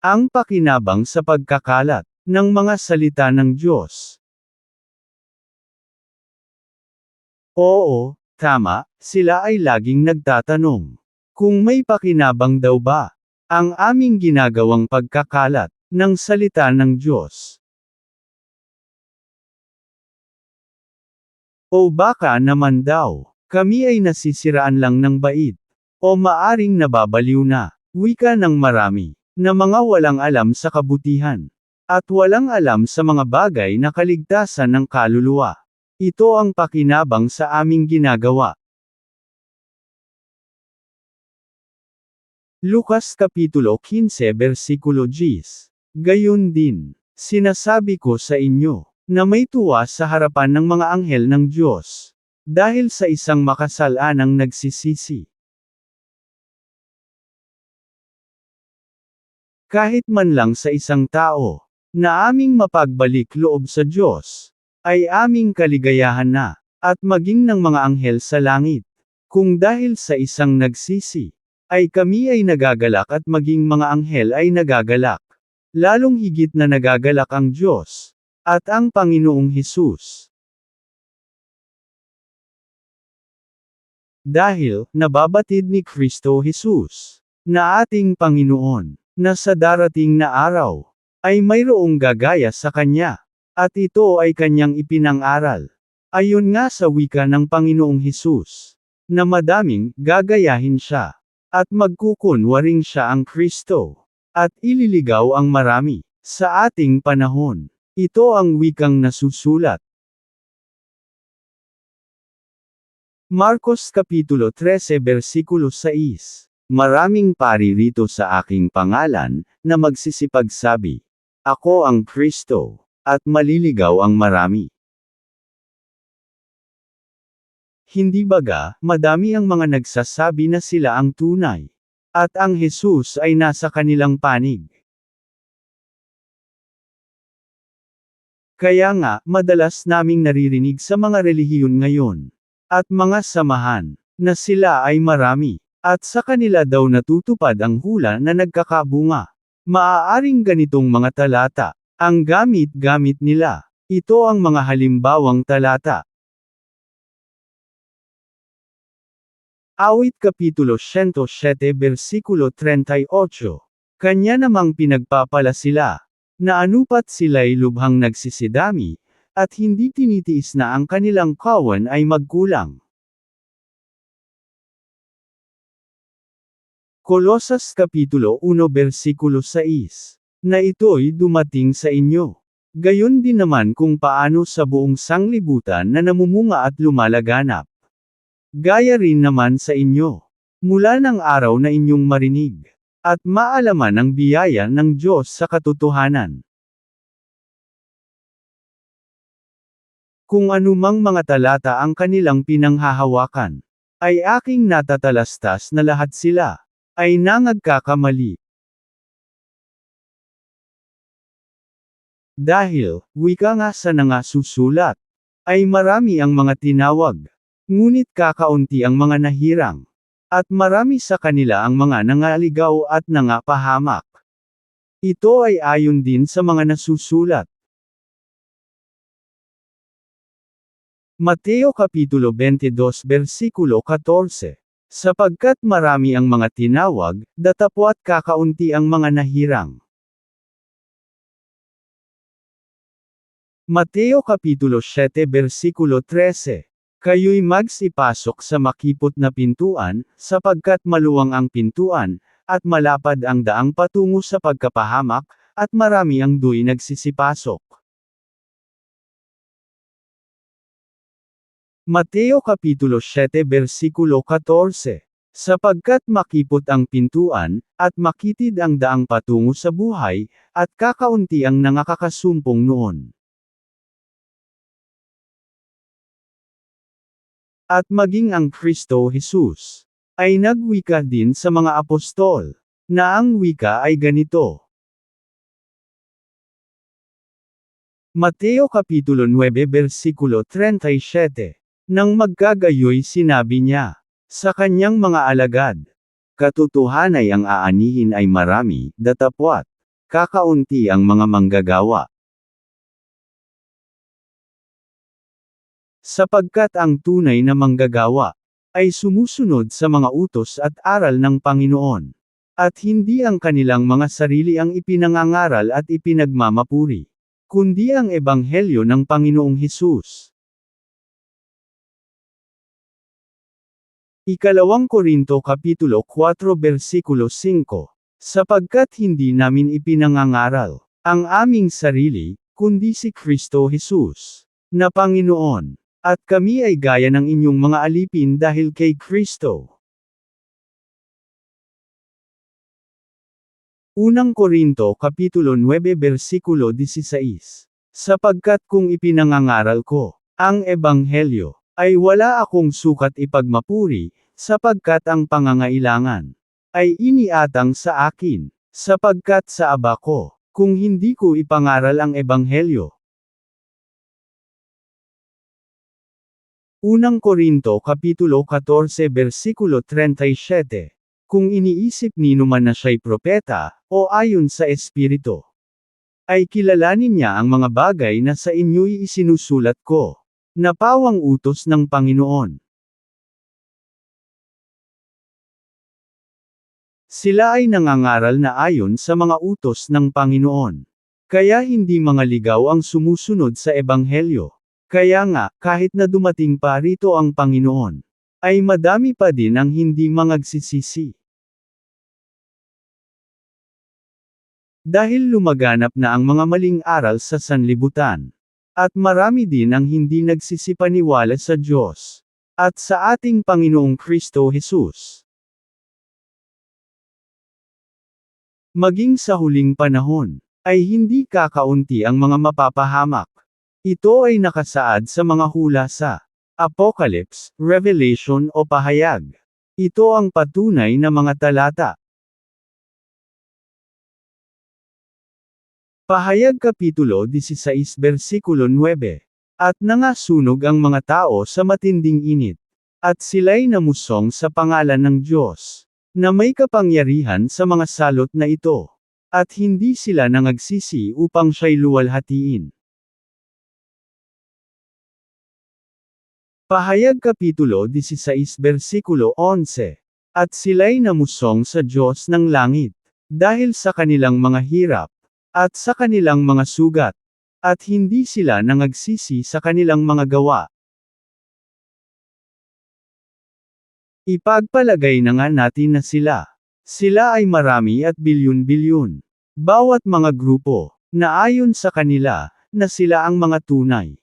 Ang pakinabang sa pagkakalat ng mga salita ng Diyos. Oo, tama, sila ay laging nagtatanong. Kung may pakinabang daw ba, ang aming ginagawang pagkakalat ng salita ng Diyos. O baka naman daw, kami ay nasisiraan lang ng bait. O maaring nababaliw na, wika ng marami, na mga walang alam sa kabutihan. At walang alam sa mga bagay na kaligtasan ng kaluluwa. Ito ang pakinabang sa aming ginagawa. Lukas Kapitulo 15 Versikulo 10 Gayon din, sinasabi ko sa inyo, na may tuwa sa harapan ng mga anghel ng Diyos, dahil sa isang makasalanang nagsisisi. Kahit man lang sa isang tao, na aming mapagbalik loob sa Diyos, ay aming kaligayahan na, at maging ng mga anghel sa langit. Kung dahil sa isang nagsisi, ay kami ay nagagalak at maging mga anghel ay nagagalak. Lalong higit na nagagalak ang Diyos, at ang Panginoong Hesus. Dahil, nababatid ni Kristo Jesus, na ating Panginoon, na sa darating na araw, ay mayroong gagaya sa Kanya, at ito ay Kanyang ipinang-aral. Ayon nga sa wika ng Panginoong Hesus, na madaming gagayahin siya, at magkukunwaring siya ang Kristo, at ililigaw ang marami, sa ating panahon. Ito ang wikang nasusulat. Marcos Kapitulo 13 Versikulo 6 Maraming pari rito sa aking pangalan, na magsisipagsabi, Ako ang Kristo, at maliligaw ang marami. Hindi baga, madami ang mga nagsasabi na sila ang tunay. At ang Jesus ay nasa kanilang panig. Kaya nga, madalas naming naririnig sa mga relihiyon ngayon, at mga samahan, na sila ay marami, at sa kanila daw natutupad ang hula na nagkakabunga. Maaaring ganitong mga talata, ang gamit-gamit nila. Ito ang mga halimbawang talata. Awit Kapitulo 107 Versikulo 38 Kanya namang pinagpapala sila, na anupat sila'y lubhang nagsisidami, at hindi tinitiis na ang kanilang kawan ay magkulang. Kolosas Kapitulo 1 Versikulo 6 Na ito'y dumating sa inyo. Gayon din naman kung paano sa buong sanglibutan na namumunga at lumalaganap. Gaya rin naman sa inyo. Mula ng araw na inyong marinig. At maalaman ang biyaya ng Diyos sa katotohanan. Kung anumang mga talata ang kanilang pinanghahawakan, ay aking natatalastas na lahat sila, ay nangagkakamali. Dahil, wika nga sa nangasusulat, ay marami ang mga tinawag, ngunit kakaunti ang mga nahirang. At marami sa kanila ang mga nangaligaw at nangapahamak. Ito ay ayon din sa mga nasusulat. Mateo Kapitulo 22 Versikulo 14 Sapagkat marami ang mga tinawag, datapwat kakaunti ang mga nahirang. Mateo Kapitulo 7 Versikulo 13 Kayo'y magsipasok sa makipot na pintuan, sapagkat maluwang ang pintuan, at malapad ang daang patungo sa pagkapahamak, at marami ang duy nagsisipasok. Mateo Kapitulo 7 Versikulo 14 Sapagkat makipot ang pintuan, at makitid ang daang patungo sa buhay, at kakaunti ang nangakakasumpong noon. At maging ang Kristo Jesus, ay nagwika din sa mga apostol, na ang wika ay ganito. Mateo Kapitulo 9 Versikulo 37 Nang magkagayoy sinabi niya, sa kanyang mga alagad, Katotohanay ang aanihin ay marami, datapwat, kakaunti ang mga manggagawa. Sapagkat ang tunay na manggagawa, ay sumusunod sa mga utos at aral ng Panginoon. At hindi ang kanilang mga sarili ang ipinangangaral at ipinagmamapuri, kundi ang ebanghelyo ng Panginoong Hesus. Ikalawang Korinto Kapitulo 4 Versikulo 5 Sapagkat hindi namin ipinangangaral ang aming sarili, kundi si Kristo Jesus, na Panginoon, at kami ay gaya ng inyong mga alipin dahil kay Kristo. Unang Korinto Kapitulo 9 Versikulo 16 Sapagkat kung ipinangangaral ko ang Ebanghelyo, ay wala akong sukat ipagmapuri, sapagkat ang pangangailangan ay iniatang sa akin, sapagkat sa aba ko, kung hindi ko ipangaral ang Ebanghelyo. Unang Korinto Kapitulo 14 Versikulo 37 Kung iniisip nino man na siya'y propeta, o ayon sa Espiritu, ay kilalanin niya ang mga bagay na sa inyo'y isinusulat ko. Napawang utos ng Panginoon. Sila ay nangangaral na ayon sa mga utos ng Panginoon. Kaya hindi mga ligaw ang sumusunod sa Ebanghelyo. Kaya nga, kahit na dumating pa rito ang Panginoon, ay madami pa din ang hindi mangagsisisi. Dahil lumaganap na ang mga maling aral sa sanlibutan. At marami din ang hindi nagsisipaniwala sa Diyos. At sa ating Panginoong Kristo Jesus. Maging sa huling panahon, ay hindi kakaunti ang mga mapapahamak. Ito ay nakasaad sa mga hula sa Apocalypse, Revelation o Pahayag. Ito ang patunay na mga talata. Pahayag Kapitulo 16 Versikulo 9. At nangasunog ang mga tao sa matinding init. At sila'y namusong sa pangalan ng Diyos, na may kapangyarihan sa mga salot na ito. At hindi sila nangagsisi upang siya'y luwalhatiin. Pahayag Kapitulo 16 Versikulo 11. At sila'y namusong sa Diyos ng langit, dahil sa kanilang mga hirap, at sa kanilang mga sugat. At hindi sila nangagsisi sa kanilang mga gawa. Ipagpalagay na nga natin na sila. Sila ay marami at bilyon-bilyon. Bawat mga grupo, na ayon sa kanila, na sila ang mga tunay.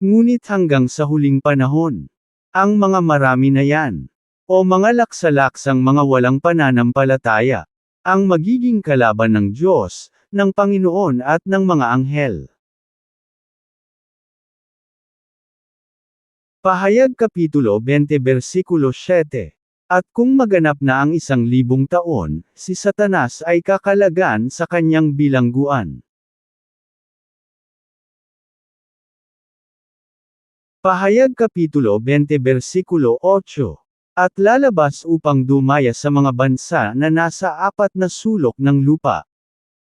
Ngunit hanggang sa huling panahon, ang mga marami na yan, o mga laksalaksang mga walang pananampalataya, ang magiging kalaban ng Diyos, ng Panginoon at ng mga anghel. Pahayag Kapitulo 20 Versikulo 7 At kung maganap na ang isang libong taon, si Satanas ay kakalagan sa kanyang bilangguan. Pahayag Kapitulo 20 Versikulo 8 at lalabas upang dumaya sa mga bansa na nasa apat na sulok ng lupa.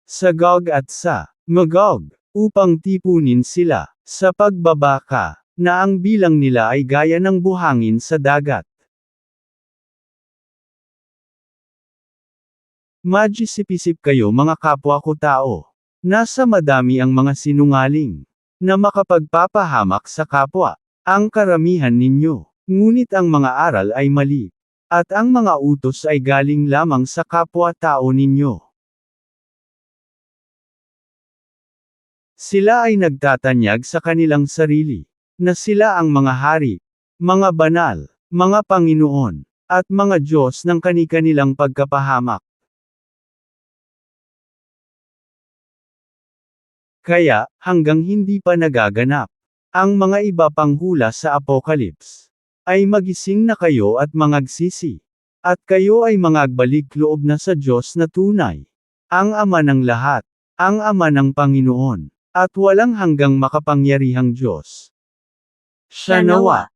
Sa Gog at sa Magog, upang tipunin sila, sa pagbabaka, na ang bilang nila ay gaya ng buhangin sa dagat. Majisipisip kayo mga kapwa ko tao. Nasa madami ang mga sinungaling, na makapagpapahamak sa kapwa, ang karamihan ninyo. Ngunit ang mga aral ay mali. At ang mga utos ay galing lamang sa kapwa-tao ninyo. Sila ay nagtatanyag sa kanilang sarili, na sila ang mga hari, mga banal, mga Panginoon, at mga Diyos ng kani-kanilang pagkapahamak. Kaya, hanggang hindi pa nagaganap, ang mga iba pang hula sa Apocalypse ay magising na kayo at mangagsisi. At kayo ay mangagbalik loob na sa Diyos na tunay. Ang Ama ng lahat, ang Ama ng Panginoon, at walang hanggang makapangyarihang Diyos. Siya nawa.